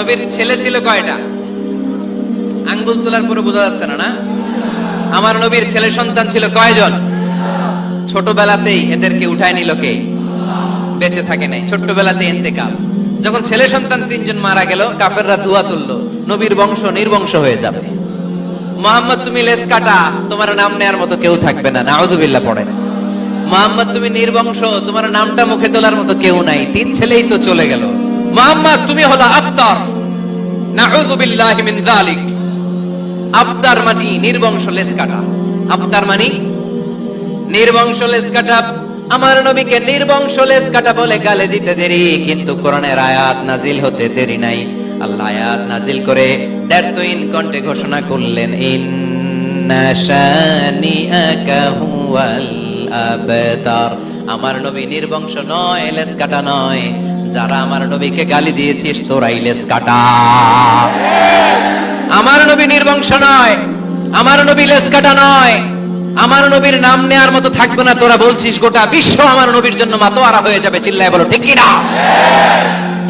নবীর ছেলে ছিল কয়টা? আঙ্গুল তোলার পরে বোঝা যাচ্ছে না না? আমার নবীর ছেলে সন্তান ছিল কয়জন? ছোটবেলাতেই এদেরকে উঠায় নিল কে? বেঁচে থাকে নাই, ছোট্টবেলাতে এন্তেকাল যখন ছেলে সন্তান তিনজন মারা গেল, কাফেররা দুয়া তুললো, নবীর বংশ নির্বংশ হয়ে যাবে। মোহাম্মদ, তুমি লেস কাটা, তোমার নাম নেয়ার মতো কেউ থাকবে না নাউদুবিল্লাহ পড়ে। মোহাম্মদ, তুমি নির্বংশ, তোমার নামটা মুখে তোলার মতো কেউ নাই, তিন ছেলেই তো চলে গেল। মোহাম্মদ, তুমি হলো আফতার নাউদুবিল্লাহি মিন যালিক। আফতার মানে নির্বংশ লেস কাটা আফতার মানে নির্বংশ কাটা আমার নবীকে নির্বংশ লেস কাটা বলে গালে দিতে দেরি, কিন্তু কোরআনের আয়াত নাজিল হতে দেরি নাই। আল্লাহ আয়াত নাজিল করে দ্যার্তইন কণ্ঠে ঘোষণা করলেন, ইন্না শানিআকা হুয়াল আবতার আমার নবী নির্বংশ নয় লেস কাটা নয়। যারা আমার নবীকে গালি দিয়েছিস তোরাই লেস কাটা। আমার নবী নির্বংশ নয়, আমার নবী লেস কাটা নয়, আমার নবীর নাম নেয়ার মতো থাকবে না, তোরা বলছিস গোটা বিশ্ব আমার নবীর জন্য মাতোয়ারা হয়ে যাবে, চিল্লায় বলো, ঠিক কিনা?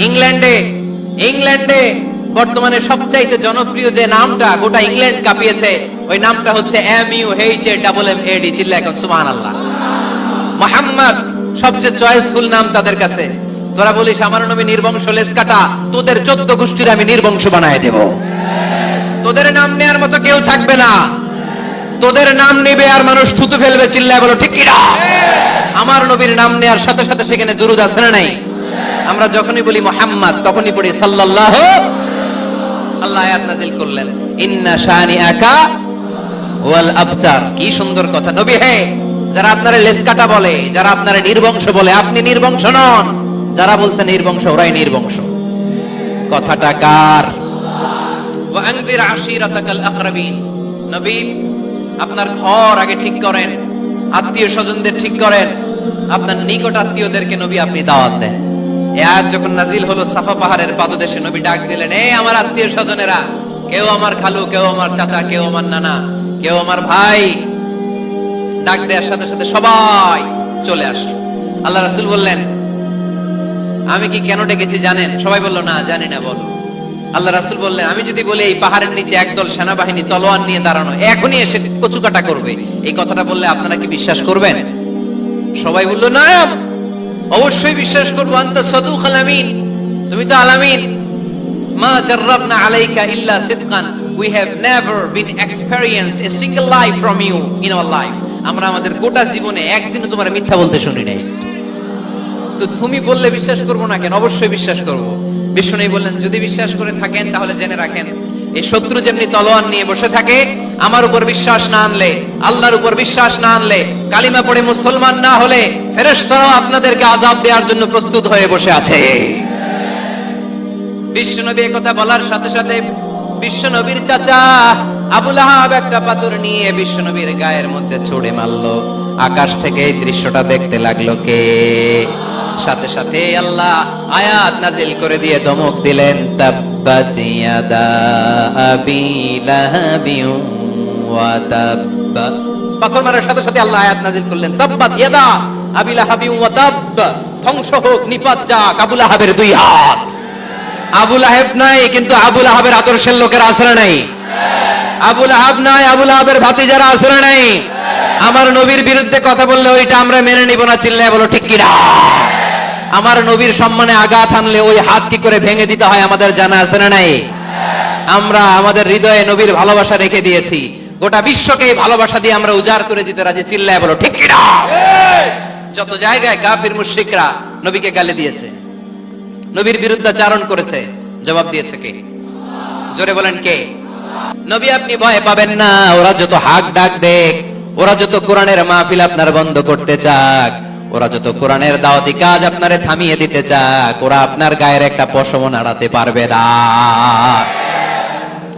ইংল্যান্ডে ইংল্যান্ডে বর্তমানে সবচাইতে জনপ্রিয় যে নামটা গোটা ইংল্যান্ড কাঁপিয়েছে, ওই নামটা হচ্ছে M U H A double M A D চিল্লা এখন সুবহান আল্লাহ মোহাম্মদ, সবচেয়ে চয়েসফুল নাম তাদের কাছে। তোরা বলিস, আমার নবী নির্বংশ লেস কাটা। তোদের চোদ্দ গোষ্ঠীর আমি নির্বংশ বানায় দেব। তোদের নাম নেয়ার মতো কেউ থাকবে না। তোদের নাম নেবে আর মানুষ থুতু ফেলবে, চিল্লায় বলো, ঠিক আমার নবীর নাম নেয়ার সাথে সাথে সেখানে দুরুদ আছে না নাই? আমরা যখনই বলি মোহাম্মদ, তখনই পড়ি সাল্লাল্লাহু আল্লাহ আয়াত নাজিল করলেন। ইন্না শানি আকা ওয়াল আবতার। কি সুন্দর কথা। নবী হে, যারা আপনারা লেস কাটা বলে, যারা আপনারা নির্বংশ বলে, আপনি নির্বংশ নন। যারা বলছে নির্বংশ, ওরাই নির্বংশ। কথাটা কার? ওয়া আনজির আশিরাতাকাল আকরাবিন। নবী, আপনার ঘর আগে ঠিক করেন, আত্মীয় স্বজনদের ঠিক করেন, আপনার নিকট আত্মীয়দেরকে নবী আপনি দাওয়াত দেন। এ আয়াত যখন নাজিল হলো সাফা পাহাড়ের পাদদেশে, নবী ডাক দিলেন এই আমার আত্মীয় স্বজনেরা, কেউ আমার খালু, কেউ আমার চাচা, কেউ আমার নানা, কেউ আমার ভাই। ডাক দেওয়ার সাথে সাথে সবাই চলে আসলো। আল্লাহ রাসূল বললেন আমি কি কেন ডেকেছি জানেন? সবাই বলল, না, জানি না, বলো। আল্লাহ রাসূল বললেন, আমি যদি বলি, এই পাহাড়ের নিচে একদল সেনাবাহিনী তলোয়ার নিয়ে দাঁড়ানো, এখনই এসে কচুকাটা করবে। এই কথাটা বললে আপনারা কি বিশ্বাস করবেন? সবাই বলল, না, অবশ্যই বিশ্বাস করব। আন্তা সদুক আলামিন তুমি তো আলামিন মা জাররাবনা আলাইকা ইল্লা সিদকান। We have never been experienced a single life from you in our life আমরা আমাদের গোটা জীবনে একদিনও তোমার মিথ্যা বলতে শুনি নাই। তো তুমি বললে বিশ্বাস করব না কেন? অবশ্যই বিশ্বাস করব। বিষ্ণু বললেন, যদি বিশ্বাস করে থাকেন, তাহলে জেনে রাখেন, এই শত্রু যেমনি তলোয়ার নিয়ে বসে থাকে, আমার উপর বিশ্বাস না আনলে, আল্লাহর উপর বিশ্বাস না আনলে, কালিমা পড়ে মুসলমান না হলে, ফেরেশতারাও আপনাদেরকে আযাব দেওয়ার জন্য প্রস্তুত হয়ে বসে আছে। বিশ্বনবী কথা বলার সাথে সাথে বিশ্বনবীর চাচা আবুল আহাব একটা পাথর নিয়ে বিশ্বনবীর গায়ের মধ্যে ছুড়ে মারলো। আকাশ থেকে এই দৃশ্যটা দেখতে লাগল কে? সাথে সাথে আল্লাহ আয়াত নাজিল করে দিয়ে ধমক দিলেন পাথর মারার সাথে সাথে আল্লাহ আয়াত নাজিল করলেন ইয়াদা ওয়া তাব্বা। ধ্বংস হোক, নিপাত আবুল আহাবের দুই হাত। আবুল আহেব নাই, কিন্তু আবুল আহাবের আদর্শের লোকের আসরে নাই। আবুল আহাব নাই আবুল আহাবের ভাতিজারা আসরে নাই। আমার নবীর বিরুদ্ধে কথা বললে ওইটা আমরা মেনে নিব না, চিল্লায় বলো, ঠিক কিনা? আমার নবীর সম্মানে আঘাত আনলে ওই হাত কি করে ভেঙে দিতে হয় আমাদের জানা আছে না নাই? আমরা আমাদের হৃদয়ে নবীর ভালোবাসা রেখে দিয়েছি। গোটা বিশ্বকে এই ভালোবাসা দিয়ে আমরা উজাড় করে দিতে রাজি, চিল্লায় বলো, ঠিক কিনা? যত জায়গায় কাফির, মুশরিকরা নবীকে গালি দিয়েছে, নবীর বিরুদ্ধাচারণ করেছে, জবাব দিয়েছে কে? জোরে বলেন কে? নবী আপনি ভয় পাবেন না, ওরা যত হাক ডাক দেখ, ওরা যত কোরআনের মাহফিল আপনার বন্ধ করতে চাক ওরা যত কোরআনের দাওয়াতি কাজ আপনারে থামিয়ে দিতে চায় ওরা আপনার গায়ের একটা পশম নাড়াতে পারবে না।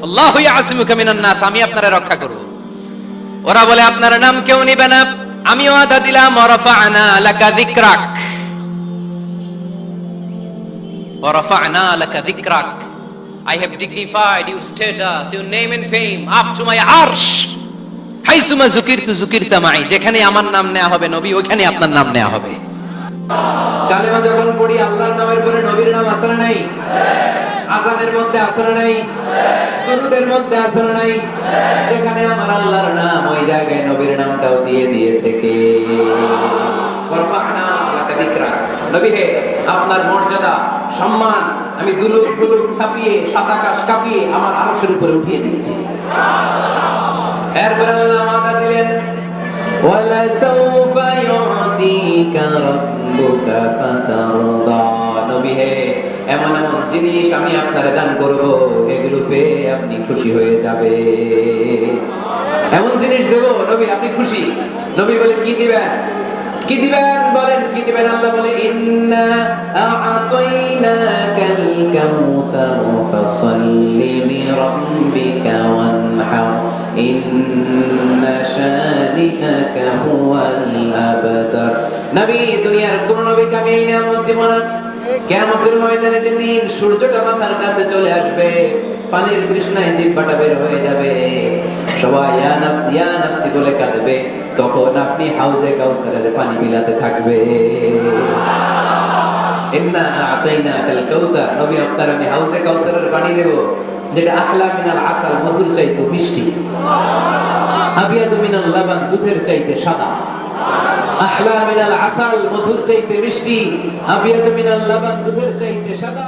আল্লাহ আসিমুকে মিনান নাস আমি আপনারে রক্ষা করব। ওরা বলে আপনার নাম কেউ নিবে না আমি ওয়াদা দিলাম ওরফানা লাকা যিকরাক। ওরফানা লাকা যিকরাক। I have dignified you status, you name and fame up to my arsh. হাইসুমা জুকিরতু জুকিরতা মাই যেখানে আমার নাম নেওয়া হবে নবী, ওইখানে আপনার নাম নেওয়া হবে। কালেমা যখন পড়ি, আল্লাহর নামের পরে নবীর নাম আসলে নাই? আজানের মধ্যে আসলে নাই? দুরুদের মধ্যে আসলে নাই? সেখানে আমার আল্লাহর নাম, ওই জায়গায় নবীর নামটাও দিয়ে দিয়েছে কে? নবী হে, আপনার মর্যাদা, সম্মান, আমি দুলুক দুলুক ছাপিয়ে, সাত আকাশ কাঁপিয়ে আমার আরশের উপরে উঠিয়ে দিয়েছি। এমন এমন জিনিস আমি আপনার দান করব, এগুলো পেয়ে আপনি খুশি হয়ে যাবে। এমন জিনিস দেব, নবী, আপনি খুশি। নবী বলে কি দিবেন? কি দিবেন বলেন, কি দিবেন? আল্লাহ বলে, ইন্না আ'তাইনাকাল কাউসার ফাসাল্লি লিরাব্বিকা নবী, দুনিয়ার কোন নবীকে আমি এই নিয়ামত দিব কিয়ামতের ময়দানে যেদিন সূর্যটা মাথার কাছে চলে আসবে, পানির তৃষ্ণায় জিহ্বাটা বের হয়ে যাবে। সবাই, ইয়া নাফসি ইয়া নাফসি বলে কাঁদবে। তখন আপনি হাউজে কাউসারের পানি বিলাতে থাকবে। ইন্না আ'তাইনাকাল কাউসার। নবী, আপনার আমি হাউজে কাউসারের পানি দেব, যেটা আহলা মিনাল আসাল মধুর চাইতে মিষ্টি। আবিয়াদু মিনাল লাবান, দুধের চাইতে সাদা। আহলা মিনাল আসাল মধুর চাইতে মিষ্টি আবিয়াদু মিনাল লাবান দুধের চাইতে সাদা